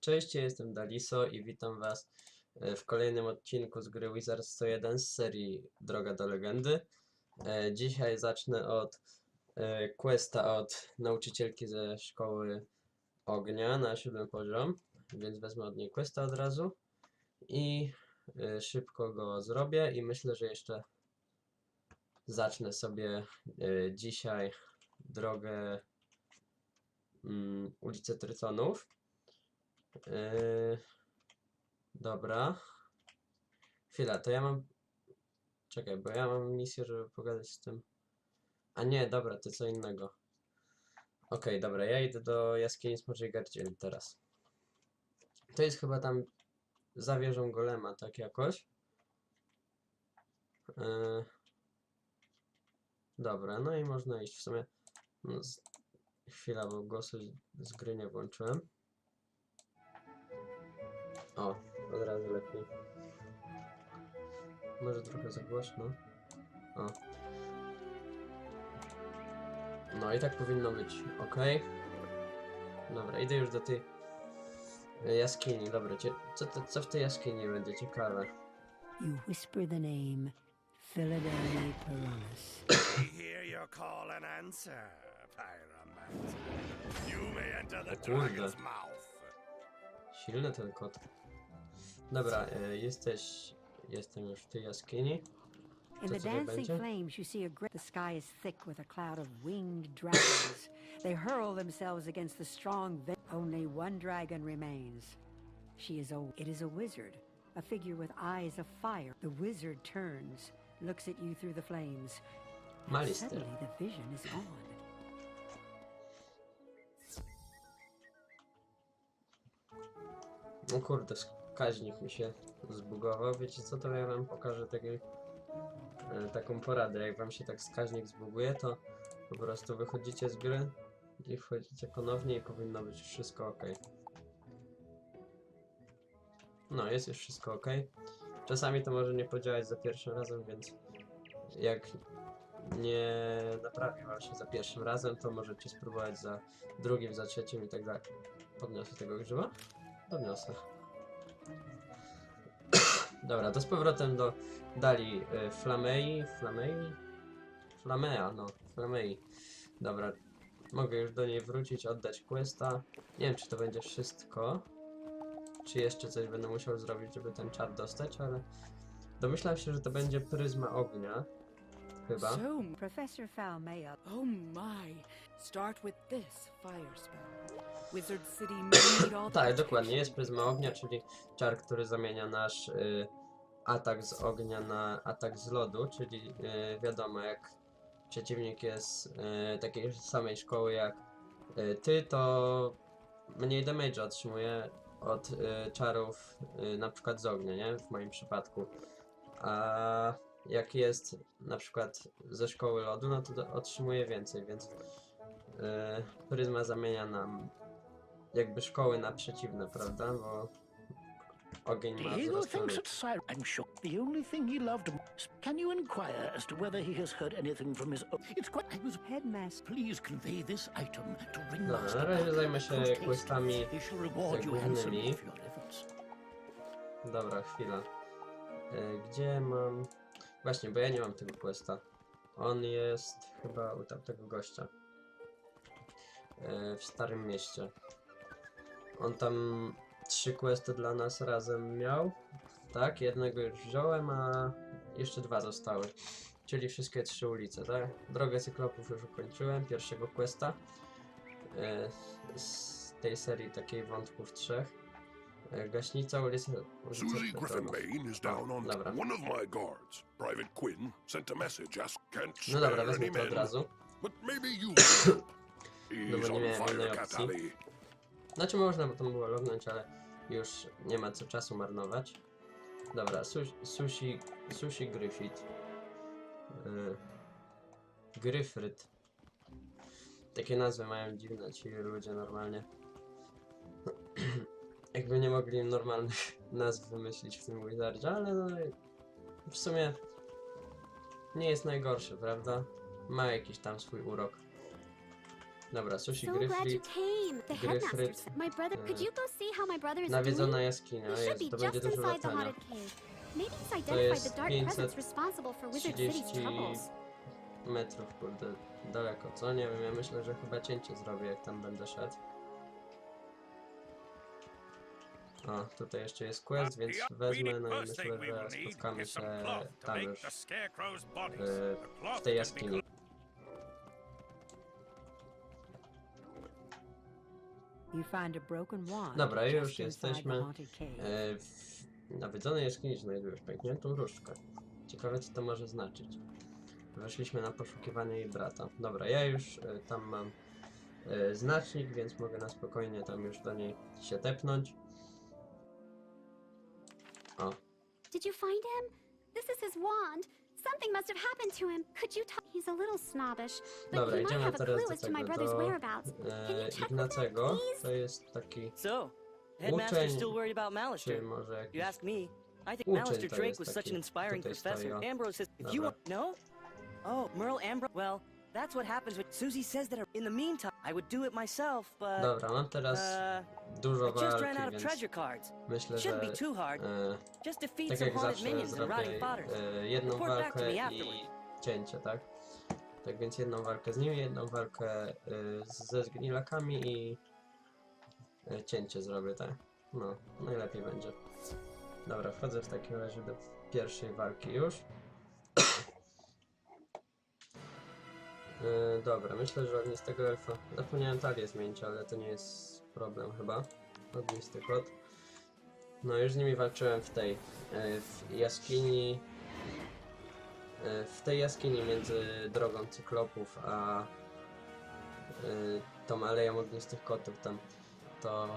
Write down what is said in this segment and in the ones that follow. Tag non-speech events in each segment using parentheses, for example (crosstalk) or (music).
Cześć, ja jestem Daliso i witam Was e, w kolejnym odcinku z gry Wizard 101 z serii Droga do Legendy. E, Dzisiaj zacznę od e, questa od nauczycielki ze szkoły ognia na siódmy poziom, więc wezmę od niej questa od razu i szybko go zrobię i myślę, że jeszcze zacznę sobie dzisiaj drogę mm, ulicę Trytonów. Yy, dobra. Chwila, to ja mam. Czekaj, bo ja mam misję, żeby pogadać z tym. A nie, dobra, to co innego. Okej, dobra, ja idę do jaskini Smoczej Gardzieli teraz. To jest chyba tam za wieżą golema, tak jakoś. Yy, dobra, no i można iść w sumie. No, z... Chwila, bo głosu z gry nie włączyłem. O, od razu lepiej. Może trochę za głośno. O. No i tak powinno być, ok. Dobra, idę już do tej jaskini. Dobra, cie, co, to, co w tej jaskini będzie ciekawe? You whisper the name Philadelphia Piranus. We hear your call and answer, Pyromancer. You may enter the dragon's mouth. Silny ten kot. Dobra, e, jesteś... Jestem już w tej jaskini. In the dancing flames, you see a great. The sky is thick with a cloud of winged dragons. (coughs) they hurl themselves against the strong. Only one dragon remains. She is a. It is a wizard, a figure with eyes of fire. The wizard turns, looks at you through the flames. and Malister. Suddenly, the vision is gone. No kurde, wskaźnik mi się zbugował. Wiecie co, to ja wam pokażę taki, e, taką poradę. Jak wam się tak wskaźnik zbuguje, to po prostu wychodzicie z gry i wchodzicie ponownie i powinno być wszystko ok. No, jest już wszystko ok. Czasami to może nie podziałać za pierwszym razem, więc jak nie naprawi wam się za pierwszym razem, to możecie spróbować za drugim, za trzecim i tak dalej. Podniosę tego grzyba? Podniosę. Dobra, to z powrotem do Dali y, Flamei. Flamei? Flamea, no. Flamei. Dobra, mogę już do niej wrócić, oddać questa. Nie wiem, czy to będzie wszystko. Czy jeszcze coś będę musiał zrobić, żeby ten czar dostać, ale domyślam się, że to będzie pryzma ognia. Chyba. So, Professor Falmea oh my. Start with this fire spell. Wizard City (coughs) may need all Tak, dokładnie. Jest pryzma ognia, czyli czar, który zamienia nasz y, atak z ognia na atak z lodu, czyli y, wiadomo, jak przeciwnik jest y, takiej samej szkoły jak y, ty, to mniej damage otrzymuje od y, czarów y, na przykład z ognia, nie? W moim przypadku. A jak jest na przykład ze szkoły lodu, no to otrzymuje więcej, więc y, pryzma zamienia nam jakby szkoły na przeciwne, prawda? Bo ogień ma Diego wzrost thinks lód. that Cyrus and shook. The only thing he loved most. Can you inquire as to whether he has heard anything from his own? It's quite. I was. Headmaster. Please convey this item to Ringmaster. na razie zajmę się questami. He shall reward you jakby handsomely innymi. for your efforts. Dobra, chwila. E, Gdzie mam... Właśnie, bo ja nie mam tego questa. On jest chyba u tamtego gościa. E, W Starym Mieście. On tam trzy questy dla nas razem miał. Tak, jednego już wziąłem, a jeszcze dwa zostały. Czyli wszystkie trzy ulice, tak? Drogę cyklopów już ukończyłem, pierwszego questa. E, Z tej serii takiej wątków trzech. E, Gaśnica, ulica Susie. Griffin Maine is down on Dobra. one of my guards. Private Quinn sent a message ask can't No dobra, spare wezmę any to od men, razu. but maybe you. (coughs) No bo nie on miałem innej fire, Cat opcji. Alley. Znaczy można by to było lognąć, ale już nie ma co czasu marnować. Dobra, sushi, sushi, sushi Griffith. Yy, Gryfryd. Takie nazwy mają dziwne ci ludzie normalnie. Jakby nie mogli normalnych (laughs) nazw wymyślić w tym Wizardzie, ale no, w sumie nie jest najgorszy, prawda? Ma jakiś tam swój urok. Dobra, sushi So glad you gryfrit. came. The Gryfryt, headmaster said, My brother, could e, you go see how my brother is Nawiedzona doing? jaskinia, He should jest, be to będzie just dużo inside the latania. haunted cave. Maybe he's To identified jest the dark 500 presence responsible for Wizard City's 30 troubles. metrów, kurde, daleko, co? Nie wiem, ja myślę, że chyba cięcie zrobię, jak tam będę szedł. O, tutaj jeszcze jest quest, więc wezmę, no i myślę, że spotkamy się tam już, e, w tej jaskini. A Dobra, już jesteśmy. E, w nawiedzonej jaskini znajdujesz pękniętą różdżkę. Ciekawe, co to może znaczyć. Weszliśmy na poszukiwanie jej brata. Dobra, ja już e, tam mam e, znacznik, więc mogę na spokojnie tam już do niej się tepnąć. O, Did you find him? This is his wand. Something must have happened to him. Could you talk? He's a little snobbish, but Dobra, he might idziemy have a teraz clue do as to my tego, brother's do whereabouts. Can e, you check with him, Ignacego. please? To jest taki, So, Headmaster's Uczeń, still worried about czy Malister. może You jakiś... ask me. I think Uczeń Malister to Drake jest was such taki, an inspiring tutaj stoi, professor. o. Ambrose says, if you Dobra. want, no? Oh, Merle Ambrose. Well, that's what happens when Susie says that. In the meantime, I would do it myself, but Dobra, mam teraz uh, dużo I just ran walki, out of więc treasure cards. myślę, że Shouldn't be too hard. e, Just defeat tak some jak haunted zawsze minions and zrobię rotting fodders. e, jedną Report back to walkę me i afterwards. cięcie, tak? Tak więc jedną walkę z nimi, jedną walkę e, ze zgnilakami i e, cięcie zrobię, tak? No, najlepiej będzie. Dobra, wchodzę w takim razie do pierwszej walki już. E, dobra, myślę, że ognistego elfa. Zapomniałem talię zmienić, ale to nie jest problem chyba. Ognisty kot. No już z nimi walczyłem w tej, e, w jaskini, e, w tej jaskini między drogą cyklopów a e, tą aleją ognistych kotów tam, to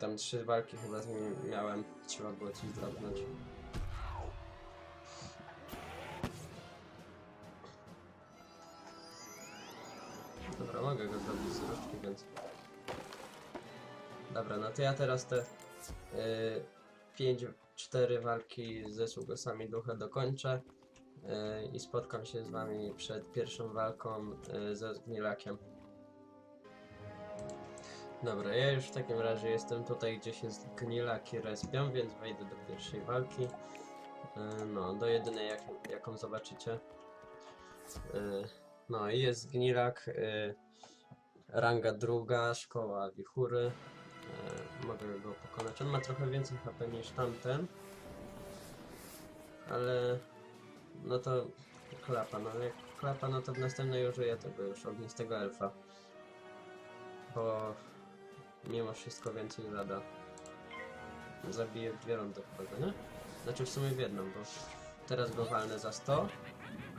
tam trzy walki chyba z nimi miałem, trzeba było coś drobnąć. Dobra, mogę go zrobić z różdżki, więc... Dobra, no to ja teraz te 5-4 walki ze sługosami ducha dokończę y, i spotkam się z wami przed pierwszą walką y, ze Zgnilakiem. Dobra, ja już w takim razie jestem tutaj, gdzie się Zgnilaki respią, więc wejdę do pierwszej walki. Y, no, do jedynej, jak, jaką zobaczycie. Y, no i jest Zgnilak, y, ranga druga, szkoła wichury. E, mogę go pokonać. On ma trochę więcej HP niż tamten. Ale no to klapa, no jak klapa, no to w następnej użyję tego już ognistego elfa. Bo mimo wszystko więcej zada. Zabiję w dwie rundy chyba nie? Znaczy w sumie w jedną, bo teraz go walnę za 100,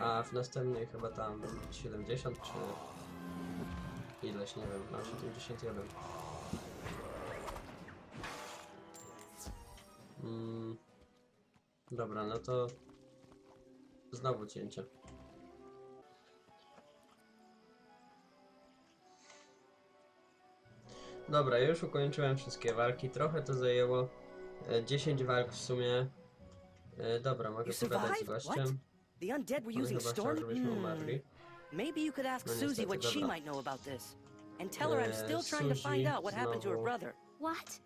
a w następnej chyba tam 70 czy ileś, nie wiem, no 71. Mm, dobra, no to znowu cięcie. Dobra, już ukończyłem wszystkie walki. Trochę to zajęło. E, 10 walk w sumie. E, dobra, mogę pogadać z gościem. The undead were using storm. Hmm. Maybe you could ask No Susie what she might know about this, and tell her I'm Eee, still trying to find out what happened to her brother. What?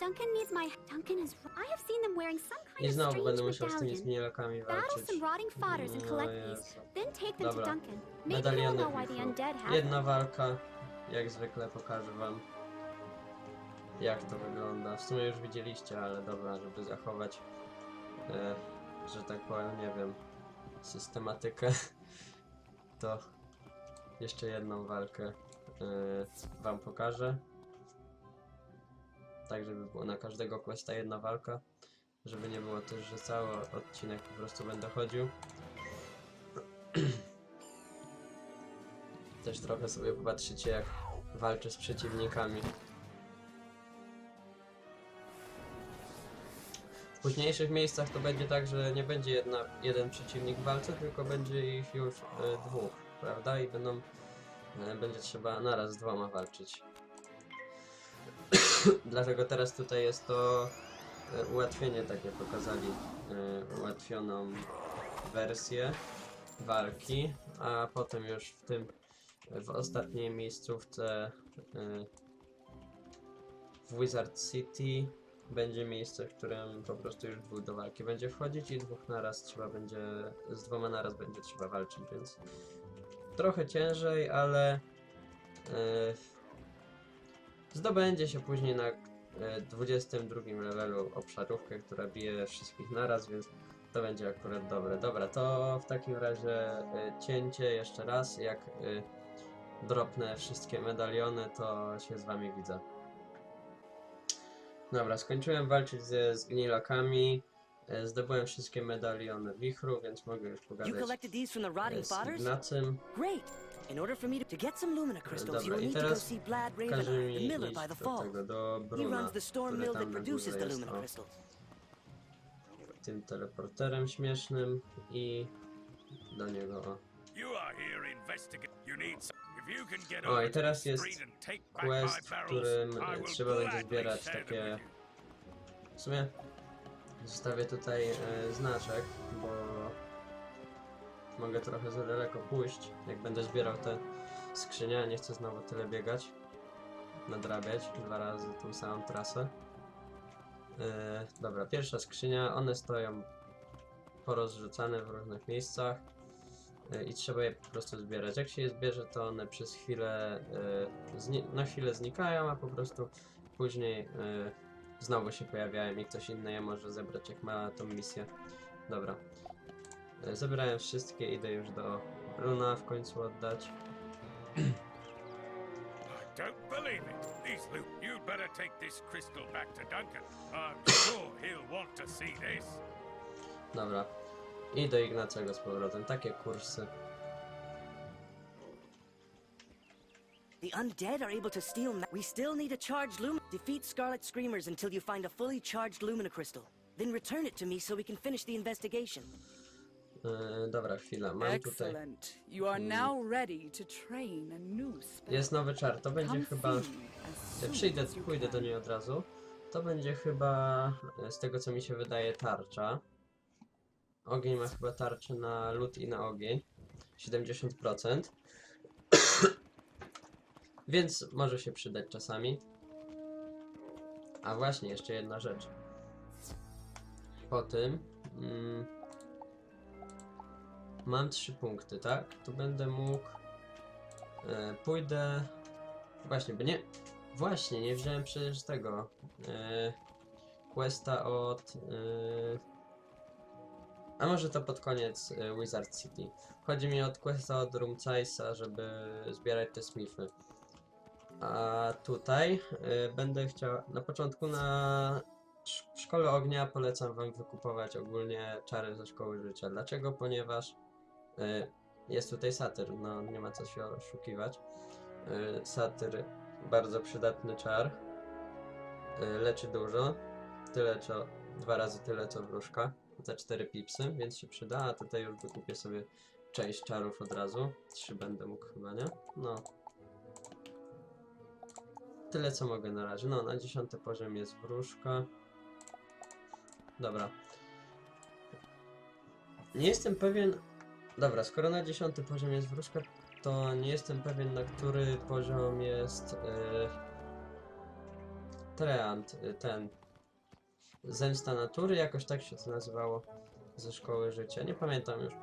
Duncan needs my. Duncan is. I have seen them wearing some I kind of znowu będę strange musiał z tymi Battle walczyć. some rotting fodders and No collect these. Jezu. Then take them Dobra. to Duncan. Maybe he'll Medaliony know why the wichru. undead have Jedna walka. Jak zwykle pokażę wam jak to wygląda. W sumie już widzieliście, ale dobra, żeby zachować e, że tak powiem, nie wiem, systematykę, (laughs) to jeszcze jedną walkę e, wam pokażę. Tak, żeby było na każdego questa jedna walka. Żeby nie było też, że cały odcinek po prostu będę chodził. (clears throat) Też trochę sobie popatrzycie jak walczę z przeciwnikami. W późniejszych miejscach to będzie tak, że nie będzie jedna, jeden przeciwnik w walce, tylko będzie ich już e, dwóch, prawda? I będą, e, będzie trzeba naraz z dwoma walczyć. (clears throat) Dlatego teraz tutaj jest to e, ułatwienie takie pokazali, e, ułatwioną wersję walki, a potem już w tym w ostatniej miejscówce y, w Wizard City będzie miejsce, w którym po prostu już dwóch do walki będzie wchodzić i dwóch naraz trzeba będzie, z dwoma naraz będzie trzeba walczyć, więc trochę ciężej, ale y, zdobędzie się później na y, 22 levelu obszarówkę, która bije wszystkich naraz, więc to będzie akurat dobre. Dobra, to w takim razie y, cięcie jeszcze raz. Jak y, dropnę wszystkie medaliony, to się z wami widzę. Dobra, skończyłem walczyć ze zgnilakami. y, Zdobyłem wszystkie medaliony wichru, więc mogę już You pogadać collected these from the rotting z fodders? Ignacym. Great! In order for me to, to get some Lumina crystals, Dobra, you will i need to go teraz see Blad Każe Ravenheart, mi the miller iść by the do falls. tego, do He Bruna, runs the storm który mill that tam na produces górze the jest, Lumina o, crystals. tym teleporterem śmiesznym i do niego, o. You are here. You need some. O, i teraz jest quest, w którym trzeba będzie zbierać takie... W sumie zostawię tutaj e, znaczek, bo mogę trochę za daleko pójść, jak będę zbierał te skrzynie, nie chcę znowu tyle biegać, nadrabiać dwa razy tą samą trasę. E, dobra, pierwsza skrzynia, one stoją porozrzucane w różnych miejscach i trzeba je po prostu zbierać. Jak się je zbierze, to one przez chwilę, zni- na chwilę znikają, a po prostu później e, znowu się pojawiają i ktoś inny je może zebrać, jak ma tą misję. Dobra. Zebrałem wszystkie, idę już do Bruna w końcu oddać. Don't believe it. These loot. You'd better take this crystal back to Duncan. I'm sure he'll want to see this. Dobra. I do Ignacego z powrotem. Takie kursy. The undead are able to steal. We still need a charged Lumina. Defeat Scarlet Screamers until you find a fully charged Lumina crystal. Then return it to me so we can finish the investigation. E, dobra, chwila. Mam tutaj. Excellent. You are now ready to train a new spell. Jest nowy czar. To będzie Come chyba. see me as Ja soon przyjdę, as you pójdę do can. niej od razu. To będzie chyba, e, z tego co mi się wydaje, tarcza. Ogień ma chyba tarczę na lód i na ogień. 70%. (coughs) Więc może się przydać czasami. A właśnie, jeszcze jedna rzecz. Po tym mm, mam trzy punkty, tak? Tu będę mógł. E, pójdę. Właśnie, by nie. Właśnie, nie wziąłem przecież tego. E, questa od. E, a może to pod koniec e, Wizard City. Chodzi mi od questa od Rumcaisa, żeby zbierać te smify. A tutaj e, będę chciał. Na początku na w szkole ognia polecam wam wykupować ogólnie czary ze szkoły życia. Dlaczego? Ponieważ e, jest tutaj satyr, no nie ma co się oszukiwać. E, satyr bardzo przydatny czar. Y, Leczy dużo. Tyle co. Dwa razy tyle co wróżka. Za 4 pipsy, więc się przyda. A tutaj już wykupię sobie część czarów od razu. Trzy będę mógł chyba, nie? No. Tyle co mogę na razie. No, na 10 poziom jest wróżka. Dobra. Nie jestem pewien. Dobra, skoro na 10 poziom jest wróżka, to nie jestem pewien, na który poziom jest yy, Treant, ten Zemsta Natury, jakoś tak się to nazywało ze szkoły życia, nie pamiętam już.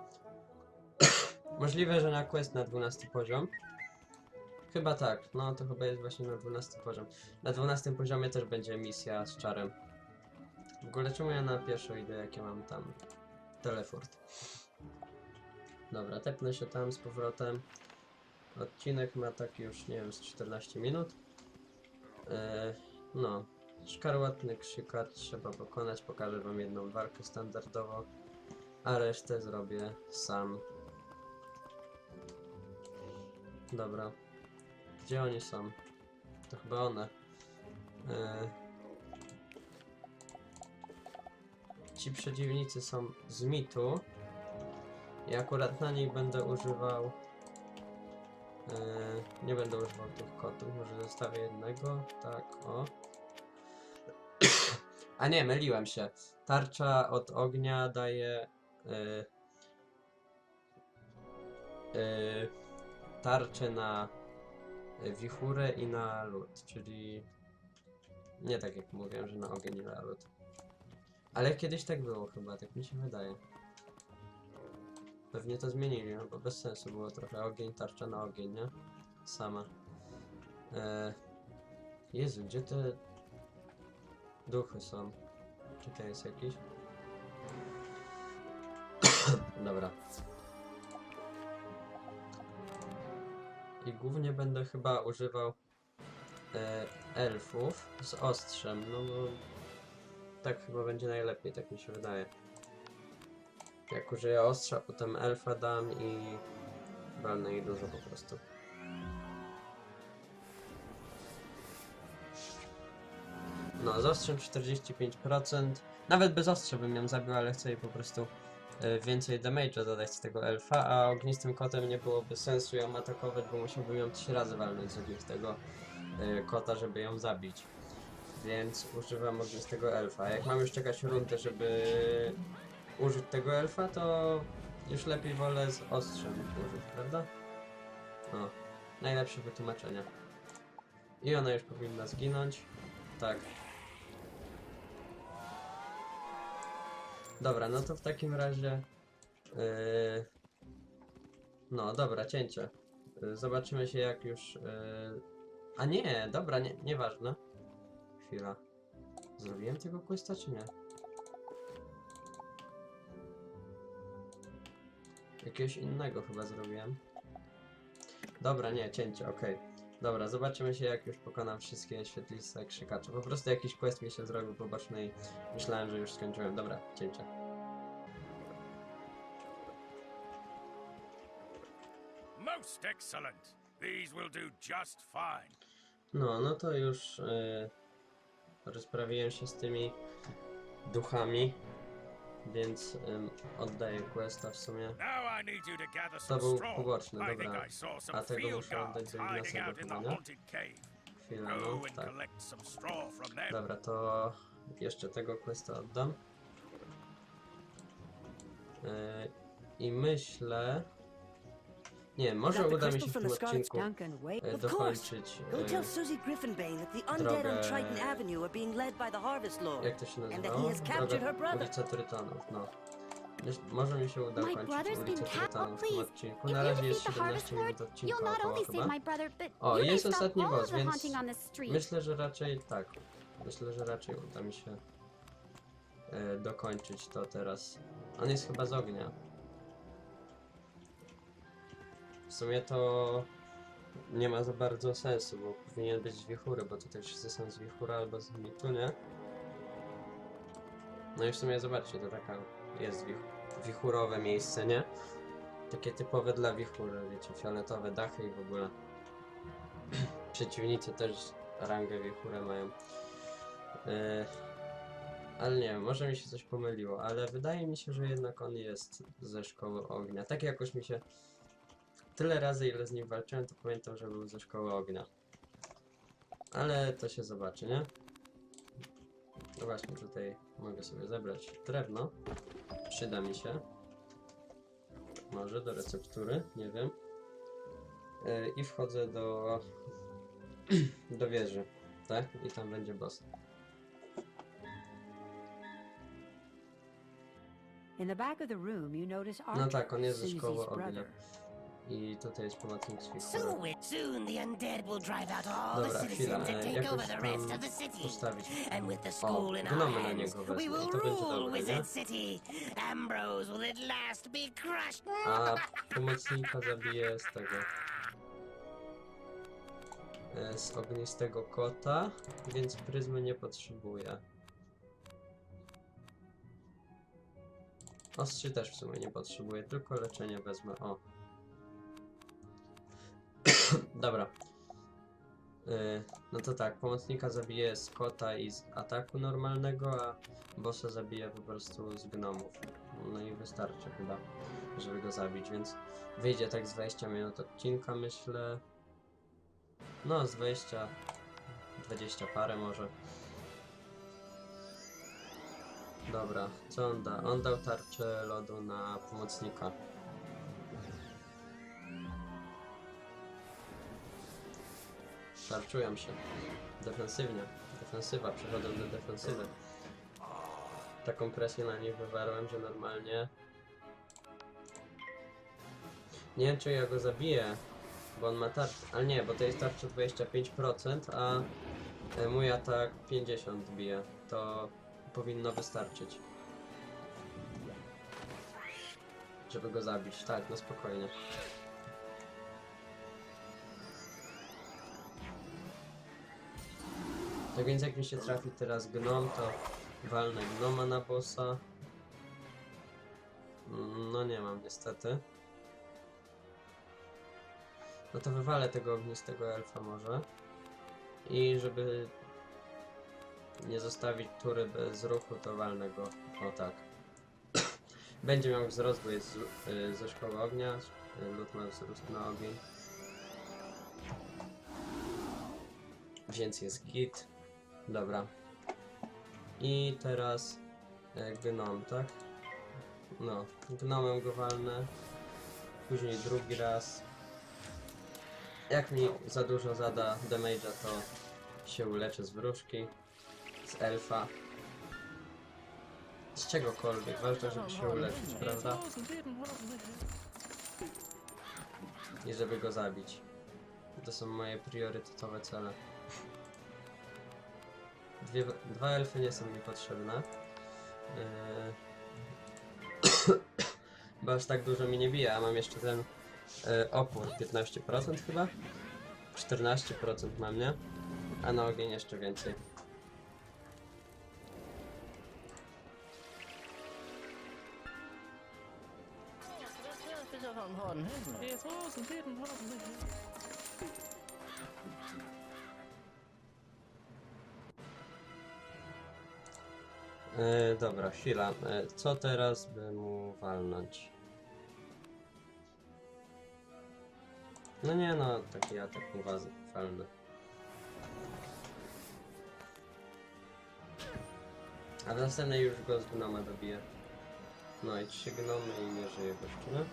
(coughs) Możliwe, że na quest na 12 poziom. Chyba tak, no to chyba jest właśnie na 12 poziom. Na 12 poziomie też będzie misja z czarem. W ogóle czemu ja na pierwszą idę, jakie mam tam teleport? Dobra, tepnę się tam z powrotem. Odcinek ma tak już, nie wiem, z 14 minut. E, no, szkarłatny krzyka trzeba pokonać. Pokażę wam jedną walkę standardowo, a resztę zrobię sam. Dobra. Gdzie oni są? To chyba one. E, ci przeciwnicy są z mitu. I akurat na nich będę używał. Yy, nie będę używał tych kotów, może zostawię jednego. Tak, o. A nie, myliłem się. Tarcza od ognia daje. Yy, yy, tarczę na wichurę i na lód, czyli nie tak jak mówiłem, że na ogień i na lód. Ale kiedyś tak było chyba, tak mi się wydaje. Pewnie to zmienili, no bo bez sensu było trochę ogień, tarcza na ogień, nie? Sama. E... Jezu, gdzie te duchy są? Czy to jest jakiś? (coughs) Dobra. I głównie będę chyba używał e, elfów z ostrzem, no bo tak chyba będzie najlepiej, tak mi się wydaje. Jak użyję ostrza, potem elfa dam i walnę ich dużo po prostu. Z ostrzem 45%. Nawet bez ostrza bym ją zabił, ale chcę jej po prostu e, więcej damage'a dodać z tego elfa, a ognistym kotem nie byłoby sensu ją atakować, bo musiałbym ją 3 razy walnąć z ognistego e, kota, żeby ją zabić. Więc używam ognistego elfa. Jak mam już czekać rundę, żeby użyć tego elfa, to już lepiej wolę z ostrzem użyć, prawda? No, najlepsze wytłumaczenia. I ona już powinna zginąć. Tak. Dobra, no to w takim razie. Yy... No, dobra, cięcie. Yy, zobaczymy się jak już. Yy... A nie, dobra, nie, nieważne. Chwila. Zrobiłem tego questa czy nie? Jakiegoś innego chyba zrobiłem. Dobra, nie, cięcie, okej. Dobra, zobaczymy się jak już pokonam wszystkie świetliste krzykacze. Po prostu jakiś quest mi się zrobił poboczny i myślałem, że już skończyłem. Dobra, cięcie. Most excellent. These will do just fine. No, no to już yy, rozprawiłem się z tymi duchami, więc oddaję questa w sumie. To był poboczny, dobra. A tego muszę oddać do haunted cave. Chwilę, Go no, tak. Dobra, to jeszcze tego questa oddam. Yy, I myślę... Nie, może the uda mi się w tym the odcinku e, dokończyć... Go e, tell Susie Griffinbane that the undead on Triton Avenue are being led by the Harvest Lord. Jak to się captured Droga ulica Trytonów, no. Myśl, może mi się uda My kończyć been ulicę cat- Trytonów w tym please, odcinku. If Na you razie jest defeat the Harvest 17 minut odcinka you'll not około only chyba. save my brother, but O, you may jest stop ostatni all boss, the więc haunting on the street. Myślę, że raczej tak. Myślę, że raczej uda mi się e, dokończyć to teraz. On jest chyba z ognia. Sumie to nie ma za bardzo sensu, bo powinien być z wichury, bo tutaj wszyscy są z wichury albo z mitu, nie? No i w sumie zobaczcie, to taka jest wich wichurowe miejsce, nie? Takie typowe dla wichury, wiecie, fioletowe dachy i w ogóle. (clears throat) Przeciwnicy też rangę wichurę mają. Yy, ale nie wiem, może mi się coś pomyliło, ale wydaje mi się, że jednak on jest ze szkoły ognia. Tak jakoś mi się tyle razy, ile z nim walczyłem, to pamiętam, że był ze szkoły ognia. Ale to się zobaczy, nie? No właśnie, tutaj mogę sobie zebrać drewno. Przyda mi się. Może do receptury, nie wiem. Yy, I wchodzę do (clears throat) do wieży, tak? I tam będzie boss. No tak, on jest ze szkoły ognia. I tutaj jest all the Dobra, chwila, e, jakoś tam postawić. O, gnomy na niego we wezmę i to będzie dobre, nie? A pomocnika zabiję z tego. e, Z ognistego kota, więc pryzmy nie potrzebuję. Ostrzy też w sumie nie potrzebuję, tylko leczenie wezmę. O. (coughs) Dobra. E, No to tak, pomocnika zabiję z kota i z ataku normalnego, a bossa zabiję po prostu z gnomów. No i wystarczy chyba, żeby go zabić, więc wyjdzie tak z 20 minut odcinka, myślę. No, z 20, 20 parę może. Dobra, co on da? On dał tarczę lodu na pomocnika. Tarczują się. Defensywnie. Defensywa, przechodzą do defensywy. Taką presję na nich wywarłem, że normalnie... Nie wiem, czy ja go zabiję, bo on ma tarczę. Ale nie, bo to jest tarcza 25%, a e, mój atak 50 bije. To powinno wystarczyć. Żeby go zabić. Tak, no spokojnie. Tak więc jak mi się trafi teraz gnom, to walnę gnoma na bossa. No nie mam niestety. No to wywalę tego ognistego elfa może. I żeby nie zostawić tury bez ruchu, to walnę go. O tak. (coughs) Będzie miał wzrost, bo jest z- y, ze szkoły ognia. Lud ma wzrost na ogień. Więc jest git. Dobra. I teraz e, gnom, tak? No, gnomem go walnę. Później drugi raz. Jak mi za dużo zada damage'a, to się uleczę z wróżki, z elfa. Z czegokolwiek, ważne, żeby się uleczyć, prawda? I żeby go zabić. To są moje priorytetowe cele. Dwie, dwa elfy nie są mi potrzebne. Yy... (coughs) Bo aż tak dużo mi nie bije, a mam jeszcze ten yy, opór 15% chyba? 14% mam, nie? A na ogień jeszcze więcej. Yy, dobra, chwila. Yy, co teraz by mu walnąć? No nie no, taki atak mu was- walny. A w następnej już go z gnoma dobiję. No i trzy gnomy i nie żyje gościu, no?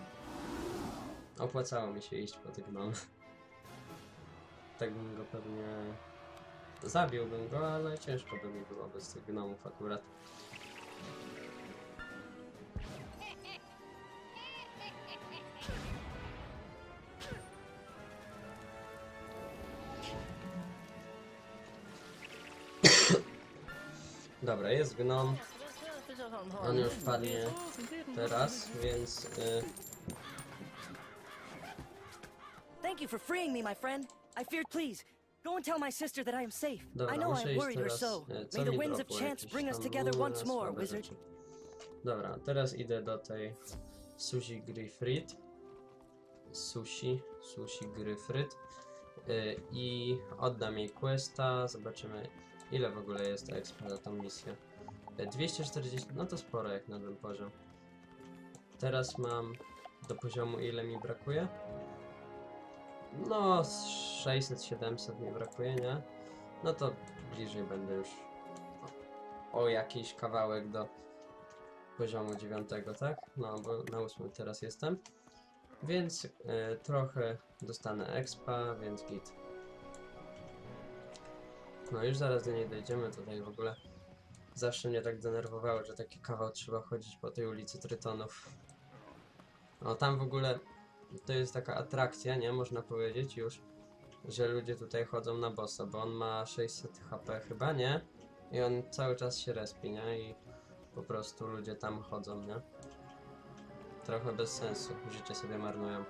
Opłacało mi się iść po tych gnomy. Tak bym go pewnie... Zabiłbym go, ale ciężko by mi było bez tych gnomów akurat. Dobra, jest gnom. On już padnie teraz, więc... Y, Thank you for freeing me, my friend. I feared, please. Go and tell my sister that I am safe. Dobra, I know I worried her so. Co May the winds of chance bring us together once more, wizard. Dobra, teraz idę do tej Susi Gryfrit. Sushi, Sushi Gryfryt. Y, I oddam jej questa. Zobaczymy ile w ogóle jest expa za tą misję. Y, 240, no to sporo jak na ten poziom. Teraz mam do poziomu ile mi brakuje? No, z 600-700 mi brakuje, nie? No to bliżej będę już o, jakiś kawałek do poziomu 9, tak? No, bo na 8 teraz jestem. Więc e, trochę dostanę expa, więc git. No już zaraz do niej dojdziemy, tutaj w ogóle zawsze mnie tak denerwowało, że taki kawał trzeba chodzić po tej ulicy Trytonów. No tam w ogóle to jest taka atrakcja, nie? Można powiedzieć już, że ludzie tutaj chodzą na bossa, bo on ma 600 HP chyba, nie? I on cały czas się respi, nie? I po prostu ludzie tam chodzą, nie? Trochę bez sensu, życie sobie marnują.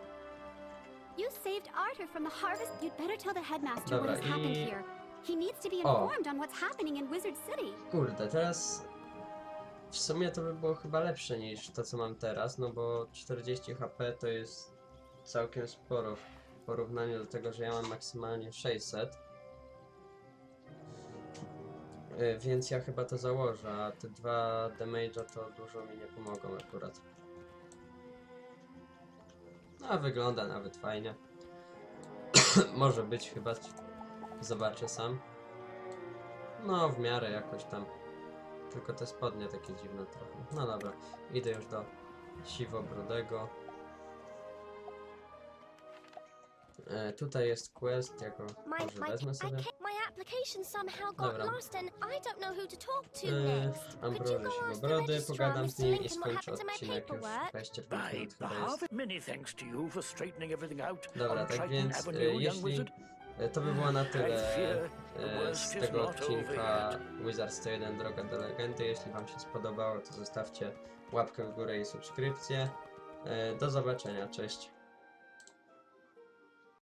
You saved Arthur from the harvest. You'd better tell the headmaster Dobra, what has happened i- here. He needs to be O. informed on what's happening in Wizard City. Kurde, teraz w sumie to by było chyba lepsze niż to, co mam teraz, no bo 40 HP to jest całkiem sporo w porównaniu do tego, że ja mam maksymalnie 600. Y, Więc ja chyba to założę, a te dwa damage'a to dużo mi nie pomogą akurat. No, a wygląda nawet fajnie. (coughs) Może być chyba. Zobaczę sam. No, w miarę jakoś tam. Tylko te spodnie takie dziwne trochę. No dobra, idę już do siwobrodego. E, tutaj jest quest, jako może wezmę sobie. ca- my application somehow got Dobra. lost and I don't know who to talk to E, next. Could you Ambroży go ask the Siwobrody, pogadam z nim i skończę odcinek już paperwork? 25 By minut chyba jest. half, many thanks to you for straightening everything out Dobra, tak więc e, jeśli to by było na tyle e, z tego odcinka Wizard 101 Droga do Legendy. Jeśli Wam się spodobało, to zostawcie łapkę w górę i subskrypcję. E, Do zobaczenia, cześć.